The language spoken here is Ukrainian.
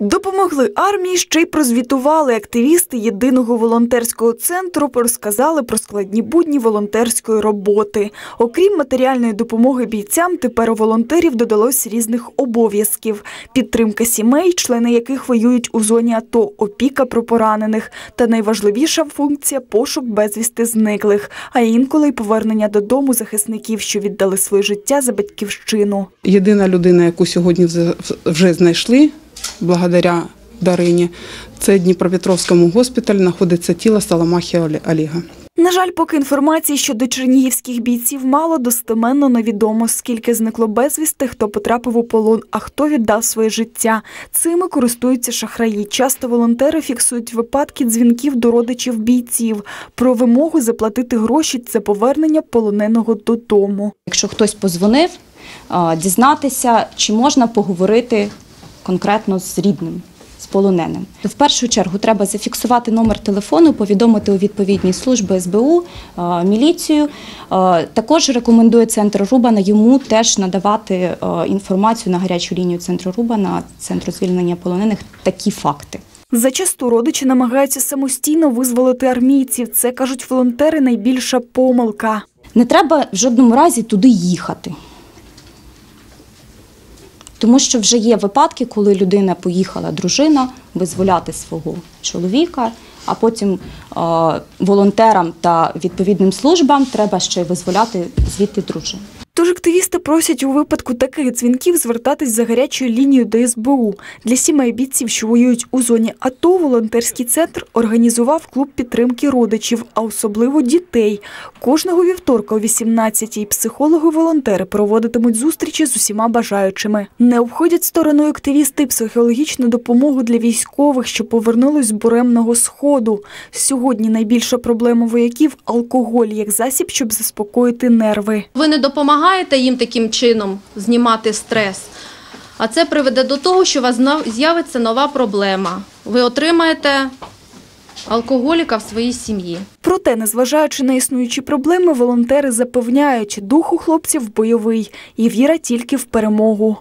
Допомогли армії, ще й прозвітували. Активісти єдиного волонтерського центру розказали про складні будні волонтерської роботи. Окрім матеріальної допомоги бійцям, тепер у волонтерів додалось різних обов'язків: підтримка сімей, члени яких воюють у зоні АТО, опіка про поранених. Та найважливіша функція пошук безвісти зниклих, а інколи й повернення додому захисників, що віддали своє життя за батьківщину. Єдина людина, яку сьогодні вже- знайшли, благодаря Дарині, це Дніпропетровському госпіталі знаходиться тіло Саламахи Олега. На жаль, поки інформації щодо чернігівських бійців мало достеменно невідомо, скільки зникло безвісти, хто потрапив у полон, а хто віддав своє життя. Цими користуються шахраї. Часто волонтери фіксують випадки дзвінків до родичів бійців про вимогу заплатити гроші за повернення полоненого додому. Якщо хтось позвонив, дізнатися, чи можна поговорити конкретно з рідним, з полоненим. В першу чергу треба зафіксувати номер телефону, повідомити у відповідні служби СБУ, міліцію. Також рекомендує центр Рубана йому теж надавати інформацію на гарячу лінію центру Рубана, центру звільнення полонених, такі факти. Зачасту родичі намагаються самостійно визволити армійців. Це кажуть волонтери найбільша помилка. Не треба в жодному разі туди їхати. Тому що вже є випадки, коли людина поїхала, дружина, визволяти свого чоловіка, а потім волонтерам та відповідним службам треба ще й визволяти звідти дружину. Тож активісти просять у випадку таких дзвінків звертатись за гарячою лінією до СБУ. Для сімей бійців, що воюють у зоні АТО, волонтерський центр організував клуб підтримки родичів, а особливо дітей. Кожного вівторка о 18-й психологи-волонтери проводитимуть зустрічі з усіма бажаючими. Не обходять стороною активісти психологічну допомогу для військових, що повернулись з буремного сходу. Сьогодні найбільша проблема вояків – алкоголь як засіб, щоб заспокоїти нерви. Ви не допомагаєте їм таким чином знімати стрес, а це приведе до того, що у вас з'явиться нова проблема. Ви отримаєте алкоголіка в своїй сім'ї. Проте, незважаючи на існуючі проблеми, волонтери запевняють, дух у хлопців бойовий і віра тільки в перемогу.